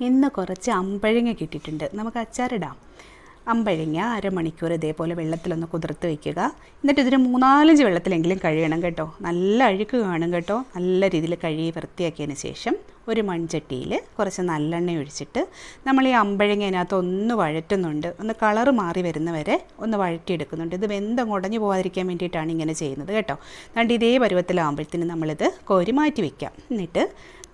ഇന്ന് കുറച്ച് അമ്പഴങ്ങ കിട്ടിയിട്ടുണ്ട്. നമുക്ക് അച്ചാറിടാം അമ്പഴങ്ങ അരമണിക്കൂർ ഇതേപോലെ വെള്ളത്തിലൊന്ന് കുതിർത്ത് വയ്ക്കുക എന്നിട്ട് ഇതിന് മൂന്നാലഞ്ച് വെള്ളത്തിലെങ്കിലും കഴുകണം കേട്ടോ. നല്ല അഴുക്ക് കാണും കേട്ടോ. നല്ല രീതിയിൽ കഴുകി വൃത്തിയാക്കിയതിന് ശേഷം ഒരു മൺചട്ടിയിൽ കുറച്ച് നല്ലെണ്ണ ഒഴിച്ചിട്ട് നമ്മൾ ഈ അമ്പഴങ്ങ അതിനകത്ത് ഒന്ന് വഴറ്റുന്നുണ്ട്. ഒന്ന് കളറ് മാറി വരുന്നവരെ ഒന്ന് വഴറ്റിയെടുക്കുന്നുണ്ട്. ഇത് വെന്തം കുടഞ്ഞു പോകാതിരിക്കാൻ വേണ്ടിയിട്ടാണ് ഇങ്ങനെ ചെയ്യുന്നത് കേട്ടോ. അതുകൊണ്ട് ഇതേ പരുവത്തിലാകുമ്പോഴത്തേനും നമ്മളിത് കോരി മാറ്റി വയ്ക്കാം എന്നിട്ട്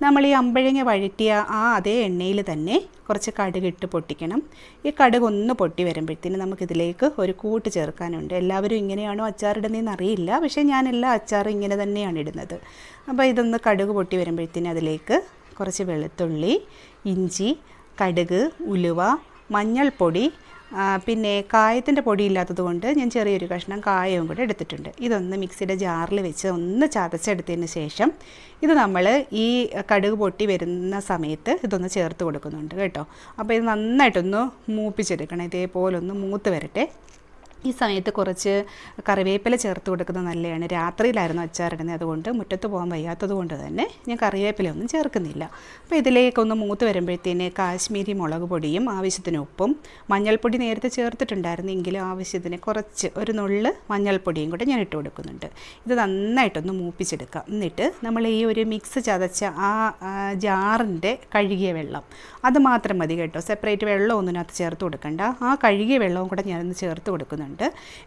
നമ്മൾ ഈ അമ്പഴങ്ങ വഴറ്റിയ ആ അതേ എണ്ണയിൽ തന്നെ കുറച്ച് കടുക് ഇട്ട് പൊട്ടിക്കണം. ഈ കടുക് ഒന്ന് പൊട്ടി വരുമ്പോഴത്തേന് നമുക്കിതിലേക്ക് ഒരു കൂട്ട് ചേർക്കാനുണ്ട്. എല്ലാവരും ഇങ്ങനെയാണോ അച്ചാറിടുന്നതെന്ന് അറിയില്ല. പക്ഷേ ഞാൻ എല്ലാ അച്ചാറും ഇങ്ങനെ തന്നെയാണ് ഇടുന്നത്. അപ്പോൾ ഇതൊന്ന് കടുക് പൊട്ടി വരുമ്പോഴത്തേന് അതിലേക്ക് കുറച്ച് വെളുത്തുള്ളി ഇഞ്ചി കടുക് ഉലുവ മഞ്ഞൾപ്പൊടി പിന്നെ കായത്തിന്റെ പൊടിയില്ലാത്തത് കൊണ്ട് ഞാൻ ചെറിയൊരു കഷ്ണം കായവും കൂടെ എടുത്തിട്ടുണ്ട്. ഇതൊന്ന് മിക്സിയുടെ ജാറിൽ വെച്ച് ഒന്ന് ചതച്ചെടുത്തതിന് ശേഷം ഇത് നമ്മൾ ഈ കടുക് പൊട്ടി വരുന്ന സമയത്ത് ഇതൊന്ന് ചേർത്ത് കൊടുക്കുന്നുണ്ട് കേട്ടോ. അപ്പോൾ ഇത് നന്നായിട്ടൊന്ന് മൂപ്പിച്ചെടുക്കണം. ഇതേപോലെ ഒന്ന് മൂത്ത് വരട്ടെ. ഈ സമയത്ത് കുറച്ച് കറിവേപ്പില ചേർത്ത് കൊടുക്കുന്നത് നല്ലതാണ്. രാത്രിയിലായിരുന്നു അച്ചാറിടുന്നത് അതുകൊണ്ട് മുറ്റത്ത് പോകാൻ വയ്യാത്തത് കൊണ്ട് തന്നെ ഞാൻ കറിവേപ്പില ഒന്നും ചേർക്കുന്നില്ല. അപ്പോൾ ഇതിലേക്ക് ഒന്ന് മൂത്ത് വരുമ്പോഴത്തേന് കാശ്മീരി മുളക് പൊടിയും ആവശ്യത്തിന് ഉപ്പും മഞ്ഞൾപ്പൊടി നേരത്തെ ചേർത്തിട്ടുണ്ടായിരുന്നു. എങ്കിലും ആവശ്യത്തിന് കുറച്ച് ഒരു നുള്ള് മഞ്ഞൾപ്പൊടിയും കൂടെ ഞാൻ ഇട്ട് കൊടുക്കുന്നുണ്ട്. ഇത് നന്നായിട്ടൊന്ന് മൂപ്പിച്ചെടുക്കാം. എന്നിട്ട് നമ്മൾ ഈ ഒരു മിക്സ് ചതച്ച ആ ജാറിന്റെ കഴുകിയ വെള്ളം അത് മാത്രം മതി കേട്ടോ. സെപ്പറേറ്റ് വെള്ളം ഒന്നിനകത്ത് ചേർത്ത് കൊടുക്കണ്ട. ആ കഴുകിയ വെള്ളവും കൂടെ ഞാനൊന്ന് ചേർത്ത് കൊടുക്കുന്നുണ്ട്.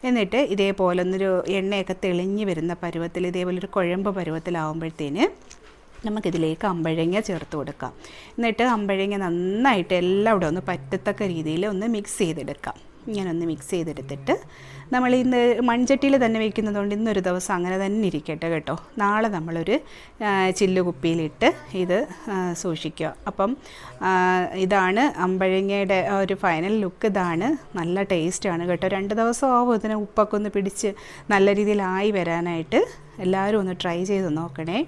എന്നിട്ട് ഇതേപോലെ ഒന്നൊരു എണ്ണയൊക്കെ തെളിഞ്ഞ് വരുന്ന പരുവത്തിൽ ഇതേപോലെ ഒരു കുഴമ്പ് പരുവത്തിലാവുമ്പോഴത്തേന് നമുക്കിതിലേക്ക് അമ്പഴങ്ങ ചേർത്ത് കൊടുക്കാം. എന്നിട്ട് അമ്പഴങ്ങ നന്നായിട്ട് എല്ലാം ഇവിടെ ഒന്ന് പറ്റത്തക്ക രീതിയിൽ ഒന്ന് മിക്സ് ചെയ്തെടുക്കാം. ഇങ്ങനെ ഒന്ന് മിക്സ് ചെയ്തെടുത്തിട്ട് നമ്മൾ ഇന്ന് മൺചട്ടിയിൽ തന്നെ വെക്കുന്നതുകൊണ്ട് ഇന്നൊരു ദിവസം അങ്ങനെ തന്നെ ഇരിക്കട്ടെ കേട്ടോ. നാളെ നമ്മളൊരു ചില്ലുകുപ്പിയിലിട്ട് ചില്ല് കുപ്പിയിലിട്ട് ഇത് സൂക്ഷിക്കുക. അപ്പം ഇതാണ് അമ്പഴങ്ങയുടെ ഒരു ഫൈനൽ ലുക്ക്. ഇതാണ് നല്ല ടേസ്റ്റാണ് കേട്ടോ. രണ്ട് ദിവസം ആവും ഇതിനെ ഉപ്പൊക്കെ ഒന്ന് പിടിച്ച് നല്ല രീതിയിലായി വരാനായിട്ട്. എല്ലാവരും ഒന്ന് ട്രൈ ചെയ്ത് നോക്കണേ.